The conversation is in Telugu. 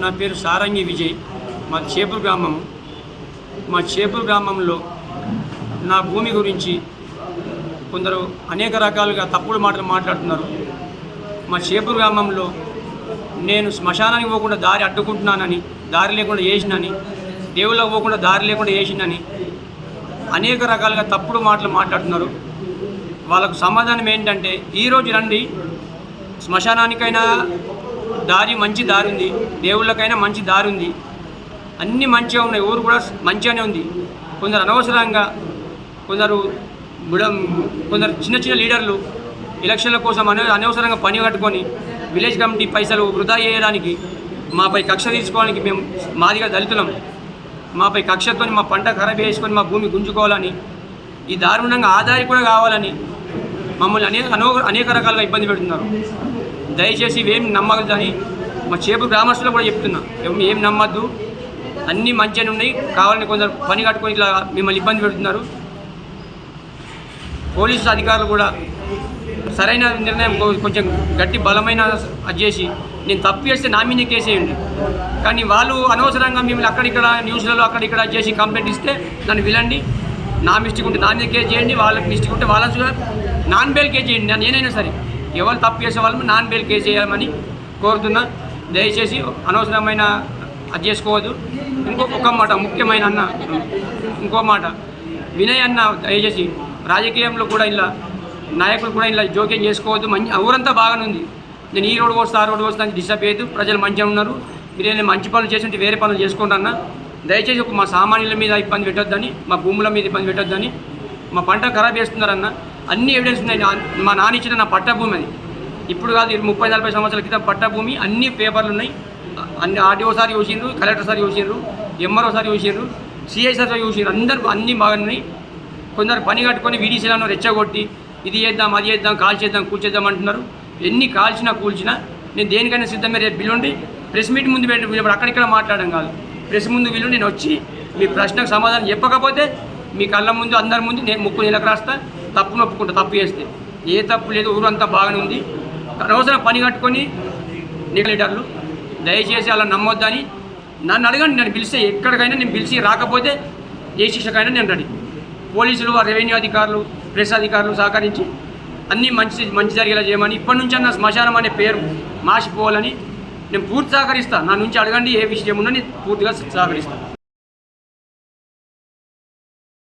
నా పేరు సారంగి విజయ్. మా చేపూరు గ్రామం. మా చేపూరు గ్రామంలో నా భూమి గురించి కొందరు అనేక రకాలుగా తప్పుడు మాటలు మాట్లాడుతున్నారు. మా చేపూరు గ్రామంలో నేను శ్మశానానికి పోకుండా దారి అడ్డుకుంటున్నానని దారి లేకుండా చేసినని దేవుళ్ళకి పోకుండా దారి లేకుండా చేసినని అనేక రకాలుగా తప్పుడు మాటలు మాట్లాడుతున్నారు. వాళ్ళకు సమాధానం ఏంటంటే ఈరోజు రండి శ్మశానానికైనా దారి మంచి దారి ఉంది. దేవుళ్ళకైనా మంచి దారి ఉంది. అన్నీ మంచిగా ఉన్నాయి. ఊరు కూడా మంచిగానే ఉంది. కొందరు అనవసరంగా కొందరు బుడ కొందరు చిన్న చిన్న లీడర్లు ఎలక్షన్ల కోసం అనే అనవసరంగా పని కట్టుకొని విలేజ్ కమిటీ పైసలు వృధా చేయడానికి మాపై కక్ష తీసుకోవడానికి మేము మాదిగా దళితులం. మాపై కక్షతో మా పంట ఖరాబ్ చేసుకొని మా భూమి గుంజుకోవాలని ఈ దారుణంగా ఆదాయం కూడా కావాలని మమ్మల్ని అనేక అనేక రకాలుగా ఇబ్బంది పెడుతున్నారు. దయచేసి ఇవేం నమ్మకదని మా చేపు గ్రామస్తులు కూడా చెప్తున్నా. ఏం- నమ్మద్దు. అన్నీ మంచిగానే ఉన్నాయి. కావాలని కొందరు పని కట్టుకొని ఇట్లా మిమ్మల్ని ఇబ్బంది పెడుతున్నారు. పోలీసు అధికారులు కూడా సరైన నిర్ణయం కొంచెం గట్టి బలమైన అది చేసి నేను తప్పు చేస్తే నా మీద కేసేయండి కానీ వాళ్ళు అనవసరంగా మిమ్మల్ని అక్కడిక్కడ న్యూస్లలో అక్కడిక్కడ చేసి కంప్లైంట్ ఇస్తే నన్ను విలండి నా మిస్టేక్ ఉంటే నా మీద కేసు చేయండి. వాళ్ళకి మిస్టేక్ ఉంటే వాళ్ళని కూడా నాన్ బెయిల్ కేసు చేయండి. నేనైనా సరే. ఎవరు తప్పు చేసే వాళ్ళు నాన్ బెయిల్ కేసు చేయమని కోరుతున్నా. దయచేసి అనవసరమైన అది చేసుకోవద్దు. ఇంకొక ఒక మాట ముఖ్యమైన అన్న ఇంకో మాట. వినయ్ అన్న దయచేసి రాజకీయంలో కూడా ఇలా నాయకులు కూడా ఇలా జోక్యం చేసుకోవద్దు. మంచి ఊరంతా బాగానే ఉంది. నేను ఈ రోడ్డు వస్తా ఆ రోడ్డు వస్తా అని డిస్టర్బ్ ప్రజలు మంచిగా ఉన్నారు. మీరు మంచి పనులు చేసినట్టు వేరే పనులు చేసుకోండి అన్న. దయచేసి మా సామాన్యుల మీద ఇబ్బంది పెట్టొద్దని మా భూముల మీద ఇబ్బంది పెట్టొద్దని మా పంట ఖరాబ్ చేస్తున్నారన్న. అన్ని ఎవిడెన్స్ ఉన్నాయి. నా- మా నాన్న ఇచ్చిన నా పట్టభూమి అది. ఇప్పుడు కాదు ముప్పై నలభై సంవత్సరాల క్రితం పట్టభూమి అన్ని పేపర్లు ఉన్నాయి. అన్ని ఆర్డీఓ సార్ చూసిండ్రు కలెక్టర్ సార్ చూసిండ్రు ఎంఆర్ఓ సార్ చూసిండ్రు సిఐ సార్ చూసిండ్రు. అందరు అన్ని బాగున్నాయి కొందరు పని కట్టుకొని వీడీసీలను రెచ్చగొట్టి ఇది చేద్దాం అది చేద్దాం కాల్ చేద్దాం కూల్చేద్దాం అంటున్నారు. ఎన్ని కాల్చినా కూల్చినా నేను దేనికైనా సిద్ధమే రేపు బిల్లుండి ప్రెస్ మీట్ ముందు పెట్టి ఇప్పుడు అక్కడిక్కడ మాట్లాడడం కాదు. ప్రెస్ ముందు వీళ్ళు నేను వచ్చి మీ ప్రశ్నకు సమాధానం చెప్పకపోతే మీ కళ్ళ ముందు అందరి ముందు నేను ముక్కు నెలకు రాస్తా. తప్పు నొప్పుకుంటా తప్పు చేస్తే. ఏ తప్పు లేదు ఊరంతా బాగానే ఉంది. అనవసరం పని కట్టుకొని నీకు దయచేసి అలా నమ్మొద్దని నన్ను అడగండి నేను పిలిస్తే ఎక్కడికైనా నేను పిలిచి రాకపోతే ఏ శిక్షకైనా నేను రెడీ. పోలీసులు రెవెన్యూ అధికారులు ప్రెస్ అధికారులు సహకరించి అన్నీ మంచి మంచి జరిగేలా చేయమని ఇప్పటి నుంచి అన్న శ్మశానం అనే పేరు మాసిపోవాలని నేను పూర్తి సహకరిస్తాను నా నుంచి అడగండి ఏ విషయం ఉన్నా నేను పూర్తిగా సహకరిస్తాను